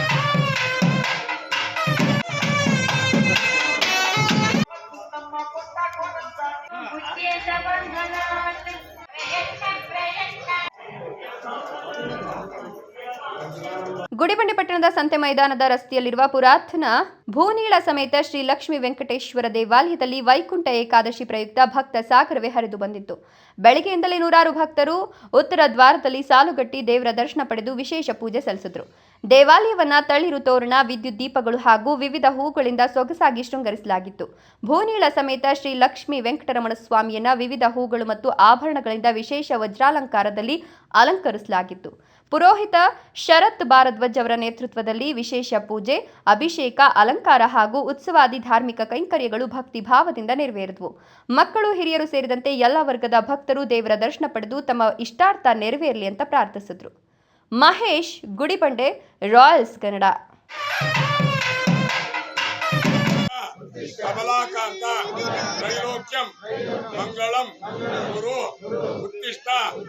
Thank you. Gudibande ಪಟ್ಟಣದ ಸಂತೆ ಮೈದಾನದ ರಸ್ತೆಯಲ್ಲಿರುವ ಪುರಾತನ ಭೂನೀಳ ಸಮೇತ ಶ್ರೀ ಲಕ್ಷ್ಮೀ ವೆಂಕಟೇಶ್ವರ ದೇವಾಲಯದಲ್ಲಿ ವೈಕುಂಠ ಏಕಾದಶಿ ಪ್ರಯುಕ್ತ ಭಕ್ತ ಸಾಗರವೇ ಹರಿದು ಬಂದಿತ್ತು. ಬೆಳಗ್ಗೆಯಿಂದಲೇ ನೂರಾರು ಭಕ್ತರು ಉತ್ತರ ದ್ವಾರದಲ್ಲಿ ಸಾಲುಗಟ್ಟಿ ದೇವರ ದರ್ಶನ ಪಡೆದು ವಿಶೇಷ ಪೂಜೆ ಸಲ್ಲಿಸಿದರು. ದೇವಾಲಯವನ್ನ ತಳಿರು ತೋರಣ, ವಿದ್ಯುತ್ ದೀಪಗಳು ಹಾಗೂ ವಿವಿಧ ಹೂಗಳಿಂದ ಸೊಗಸಾಗಿ ಶೃಂಗರಿಸಲಾಗಿತ್ತು. ಭೂನೀಳ ಸಮೇತ ಶ್ರೀ ಲಕ್ಷ್ಮೀ ವೆಂಕಟರಮಣ ಸ್ವಾಮಿಯನ್ನ ವಿವಿಧ ಹೂಗಳು ಮತ್ತು ಆಭರಣಗಳಿಂದ ವಿಶೇಷ ವಜ್ರಾಲಂಕಾರದಲ್ಲಿ ಅಲಂಕರಿಸಲಾಗಿತ್ತು. ಪುರೋಹಿತ ಶರತ್ ಭಾರದ್ವಾಜ್ ಅವರ ನೇತೃತ್ವದಲ್ಲಿ ವಿಶೇಷ ಪೂಜೆ, ಅಭಿಷೇಕ, ಅಲಂಕಾರ ಹಾಗೂ ಉತ್ಸವಾದಿ ಧಾರ್ಮಿಕ ಕೈಂಕರ್ಯಗಳು ಭಕ್ತಿ ಭಾವದಿಂದ ನೆರವೇರಿದವು. ಮಕ್ಕಳು, ಹಿರಿಯರು ಸೇರಿದಂತೆ ಎಲ್ಲ ವರ್ಗದ ಭಕ್ತರು ದೇವರ ದರ್ಶನ ಪಡೆದು ತಮ್ಮ ಇಷ್ಟಾರ್ಥ ನೆರವೇರಲಿ ಅಂತ ಪ್ರಾರ್ಥಿಸಿದ್ರು. ಮಹೇಶ್, ಗುಡಿಬಂಡೆ, ರಾಯಲ್ಸ್ ಕನ್ನಡ. ಕಮಲಾಕಾಂತ, ತ್ರೈಲೋಕ್ಯಂ, ಮಂಗಳಂ, ಗುರು ಉತ್ತಿಷ್ಟ